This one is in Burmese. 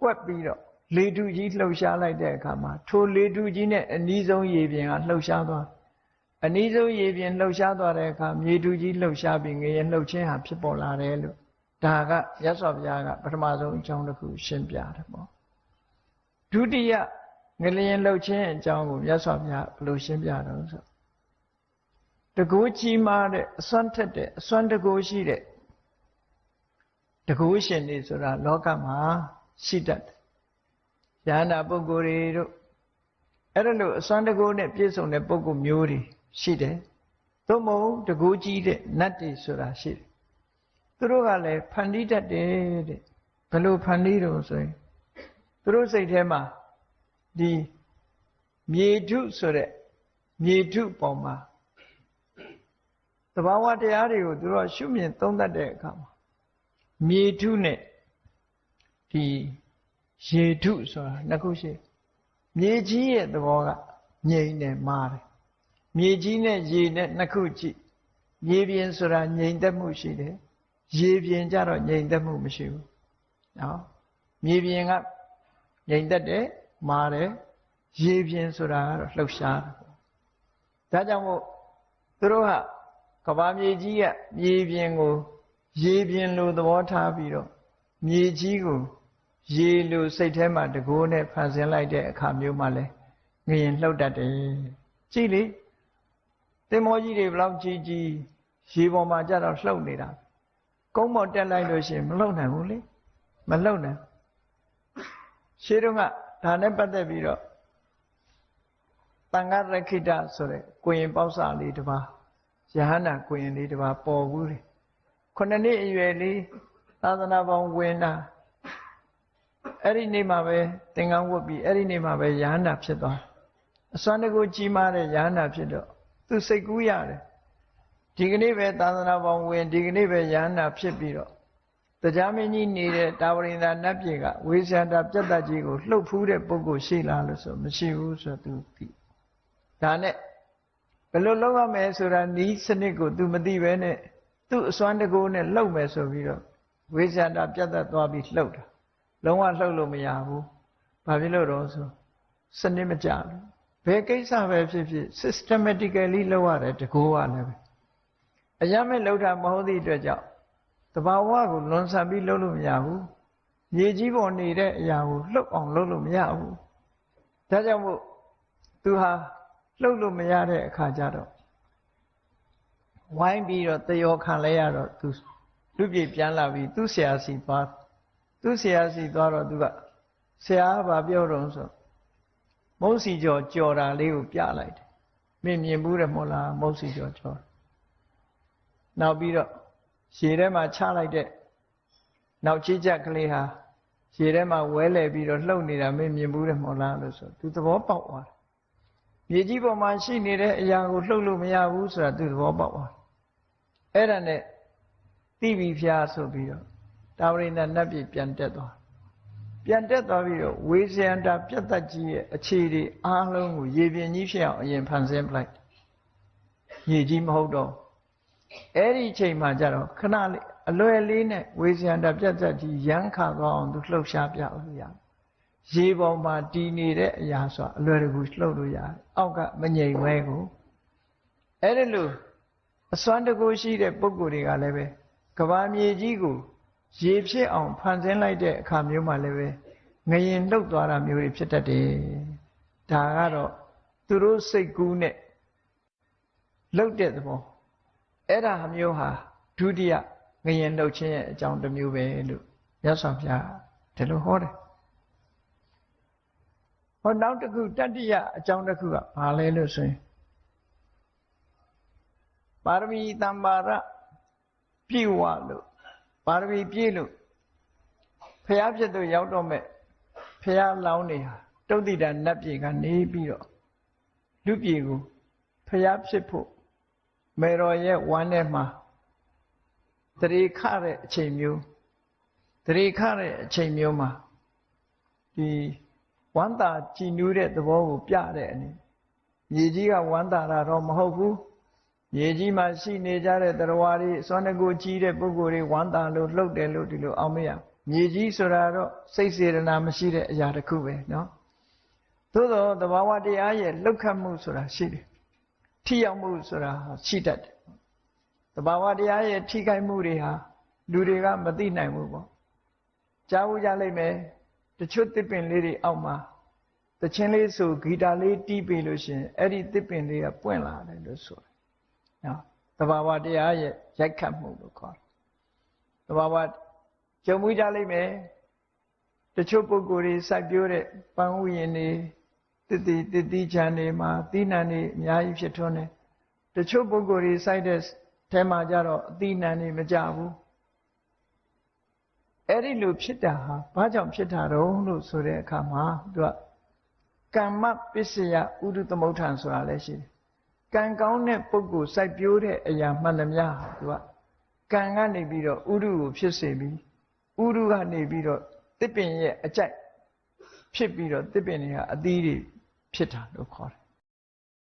ကွက်ပြီးတော့လေထုကြီးလှုပ်ရှားလိုက်တဲ့အခါမှာထိုလေထုကြီးနဲ့အနီးဆုံးရေပြင်ကလှုပ်ရှားသွားအနီးဆုံးရေပြင်လှုပ်ရှားသွားတဲ့အခါမြေထုကြီးလှုပ်ရှားပြီးငရေလှုပ်ခြင်းဟာဖြစ်ပေါ်လာတယ်လို့ဒါကရသော်ဘုရားကပထမဆုံးအကြောင်းတစ်ခုရှင်းပြတယ်ပေါ့ဒုတိယငလျင်လှုပ်ခြင်းအကြောင်းကိုရသော်ဘုရားဘယ်လိုရှင်းပြတော့ဆိုတကူကြီးမားတဲ့အစွမ်းထက်တဲ့အစွမ်းတကူရှိတဲ့တကူရှင်တွေဆိုတာလောကမှာ ရှိတတ်တယ်။ယန္တာပုဂ္ဂိုလ်တွေတို့အဲ့ဒါလို့အစွမ်းတကူနဲ့ပြည့်စုံတဲ့ပုဂ္ဂိုလ်မျိုးတွေရှိတယ်။သို့မဟုတ်တကူကြီးတဲ့နတ်တွေဆိုတာရှိတယ်။သူတို့ကလည်းဖန်တီးတတ်တယ်တဲ့။ဘယ်လိုဖန်တီးတော့ဆိုရင်သူတို့စိတ်ထဲမှာဒီမြေထုဆိုတဲ့မြေထုပေါ်မှာတဘာဝတရားတွေကိုသူတို့ရှုမြင်သုံးသပ်တဲ့အခါမှာမြေထုနဲ့ ဒီရေထုဆိုတာနှစ်ခုရှိမြေကြီးရဲ့သဘောကငြိမ်နေမာတယ်မြေကြီးနဲ့ရေနဲ့နှစ်ခုကြည့်မြေပြင်ဆိုတာငြိမ်သက်မှုရှိတယ်ရေပြင်ကြတော့ငြိမ်သက်မှုမရှိဘူးနော်မြေပြင်ကငြိမ်သက်တယ်မာတယ်ရေပြင်ဆိုတာကတော့လှုပ်ရှားတယ်ဒါကြောင့်မို့သူတို့ကကဘာမြေကြီးကမြေပြင်ကို ရေပြင်လိုသဘောထားပြီးတော့မြေကြီးကို ရေလိုစိတ်ထဲမှာတကိုးနဲ့ဖန်ဆင်းလိုက်တဲ့အခါမျိုးမှလဲငရင်လှုပ်တတ်တယ်ကြည့်လေတင်မောကြီးတွေဘလောက်ကြီးကြီးရေပေါ်မှာကြတော့လှုပ်နေတာကုန်းပေါ်တက်လိုက်လို့ရှိရင်မလှုပ်နိုင်ဘူးလေမလှုပ်နိုင်ရှင်းတော့ကဒါနဲ့ပတ်သက်ပြီးတော့တန်ခါရခိတဆိုတဲ့ကိုရင်ပေါက်စာလေးတစ်ပါးယဟန္တာကိုရင်လေးတစ်ပါးပေါ်ဘူးလေခုနှစ်နှစ်အရွယ်လေးသာသနာပေါင်းဝင်တာ အဲ့ဒီနေ့မှာပဲသင်္ကန်းဝတ်ပြီးအဲ့ဒီနေ့မှာပဲယဟန္တာဖြစ်သွားအစွမ်းတကူကြီးမားတဲ့ယဟန္တာဖြစ်တော့သူစိတ်ကူးရတယ်ဒီကနေ့ပဲသာသနာပေါင်းဝင်ဒီကနေ့ပဲယဟန္တာဖြစ်ပြီးတော့တရားမင်းကြီးနေတဲ့တာဝရင်သာနတ်ပြေကဝေဇန္တာပြတ်တတ်ကြီးကိုလှုပ်ဖူးတဲ့ပုဂ္ဂိုလ်ရှိလားလို့ဆိုမရှိဘူးဆိုသူသိဒါနဲ့ဘယ်လိုလုပ်ရမလဲဆိုတာနီးစနစ်ကို तू မသိပဲနဲ့သူ့အစွမ်းတကူနဲ့လှုပ်မယ်ဆိုပြီးတော့ဝိဇ္ဇာတာပြတ်သက်သွားပြီးလှုပ်တာ လုံးဝလှုပ်လို့မရဘူးဘာဖြစ်လို့တော့ဆိုစနစ်မကြဘူးဘယ်ကိစ္စပဲဖြစ်ဖြစ် systematically လုပ်ရတယ်တကူကလည်းပဲအရမဲ့လှုပ်တာမဟုတ်သည့်အတွက်ကြောင့်တဘာဝကိုလွန်ဆန်ပြီးလှုပ်လို့မရဘူးမြေကြီးပေါ်နေတဲ့အရာကိုလှုပ်အောင်လှုပ်လို့မရဘူးဒါကြောင့်မို့သူဟာလှုပ်လို့မရတဲ့အခါကျတော့ဝိုင်းပြီးတော့တယောခံလဲရတော့သူလူပြေပြန်လာပြီးသူ့ဆရာစီသွား သူ့ဆရာစီသွားတော့သူကဆရာကဘာပြောတော့ဆိုမုတ်စီကျော်ကြော်တာလေးကိုပြလိုက်တယ်မင်းမြင်ဘူးတယ်မဟုတ်လားမုတ်စီကျော်ကြော်နောက်ပြီးတော့ရေထဲမှာချလိုက်တဲ့နောက်ချစ်ချက်ကလေးဟာရေထဲမှာဝဲလဲပြီးတော့လှုပ်နေတာမင်းမြင်ဘူးတယ်မဟုတ်လားလို့ဆိုသူသဘောပေါက်သွားတယ်မြေကြီးပေါ်မှာရှိနေတဲ့အရာကိုလှုပ်လို့မရဘူးဆိုတာသူသဘောပေါက်သွားအဲ့ဒါနဲ့တိပြီဖျားဆိုပြီးတော့ တာဝရိဏနတ်ပြည်ပြန်တက်သွားပြန်တက်သွားပြီးတော့ဝေဇယန္တာပြတ်သက်ကြီးရဲ့အခြေဒီအားလုံးကိုရေပြင်ကြီးဖြစ်အောင်အရင်ဖန်ဆင်းပလိုက်ရေကြီးမဟုတ်တော့အဲ့ဒီချိန်မှကျတော့ခဏလေးအလွယ်လေးနဲ့ဝေဇယန္တာပြတ်သက်ကြီးရမ်းခါသွားအောင်သူလှုပ်ရှားပြလို့ရတယ်ရေပေါ်မှာတည်နေတဲ့အရာဆိုတာအလွယ်တကူလှုပ်လို့ရတယ်အောက်ကမငြိမ်ဝဲကိုအဲ့ဒီလိုအစွမ်းတကူရှိတဲ့ပုံကိုယ်တွေကလည်းပဲကဘာမြေကြီးကို ရေဖြစ်အောင်ဖန်ဆင်းလိုက်တဲ့အခါမျိုးမှလည်းပဲငရင်လှုပ်သွားတာမျိုးတွေဖြစ်တတ်တယ်ဒါကတော့သူတို့စိတ်ကူးနဲ့လှုပ်တဲ့သဘောအဲ့ဒါမျိုးဟာဒုတိယငရင်လှုပ်ခြင်းရဲ့အကြောင်းတစ်မျိုးပဲလို့မြတ်စွာဘုရားဒီလိုဟောတယ်ဟောနောက်တစ်ခုတတိယအကြောင်းတစ်ခုကဘာလဲလို့ဆိုရင်ပါရမီတမ္ပါရပြည့်ဝလို့ ပါရမီပြည့်လို့ဖះဖြစ်သူရောက်တော့မဲ့ဖះလောင်းနေဟာတုတ်တိတာနတ်ပြေကနေပြီးတော့လူပြေကိုဖះဖြစ်ဖို့မေတော်ရဲ့ဝမ်းထဲမှာတရေခတဲ့အချိန်မျိုးတရေခတဲ့အချိန်မျိုးမှာဒီဝမ်းသာကြည်နူးတဲ့သဘောကိုပြတဲ့အနေမြေကြီးကဝမ်းသာတာတော့မဟုတ်ဘူး မြေကြီးမှာရှိနေကြတဲ့တရားဝါတွေစွမ်းတကူကြီးတဲ့ပုဂ္ဂိုလ်တွေဝမ်းသာလို့လှုပ်တယ်လို့ဒီလိုအောင်မရ မြေကြီးဆိုတာတော့စိတ်စေတနာမရှိတဲ့အရာတစ်ခုပဲเนาะသို့တော့သဘာဝတရားရဲ့လှုပ်ခတ်မှုဆိုတာရှိတယ်ထိရောက်မှုဆိုတာရှိတတ်တယ်သဘာဝတရားရဲ့ထိခိုက်မှုတွေဟာလူတွေကမသိနိုင်ဘူးပေါ့ကြားဘူးကြလိမ့်မယ်တချို့တစ်ပင်လေးတွေအောက်မှာတချင်းလေးဆိုဂီတာလေးတီးပေးလို့ရှင်အဲ့ဒီတစ်ပင်လေးကပွင့်လာတယ်လို့ဆိုတယ် နော်သဘာဝတရားရဲ့ရိုက်ခတ်မှုလို့ခေါ်တယ်သဘာဝကြုံမှုကြလိမ့်မယ်တချို့ပုဂ္ဂိုလ်တွေစိုက်ပျိုးတဲ့ပန်းဥယျာဉ်တွေတတိတတိချမ်းတွေမှာသီးနှံတွေအများကြီးဖြစ်ထွန်းတယ်တချို့ပုဂ္ဂိုလ်တွေစိုက်တဲ့ထဲမှာကြတော့အသီးနှံတွေမကြဘူးအဲ့ဒီလိုဖြစ်တာဟာဘာကြောင့်ဖြစ်တာတော့လို့ဆိုတဲ့အခါမှာသူကကမ္မပစ္စယဥဒုသမုဋ္ဌံဆိုတာလည်းရှိတယ် ကံကောင်းတဲ့ပုဂ္ဂိုလ်စိုက်ပျိုးတဲ့အရာမှန်သမျှဟာသူကကံကနေပြီးတော့ဥဒုကိုဖြစ်စေပြီးဥဒုကနေပြီးတော့တစ်ပင်ရဲ့အကြိုက်ဖြစ်ပြီးတော့တစ်ပင်တွေဟာအသီးတွေဖြစ်တာလို့ခေါ်တယ်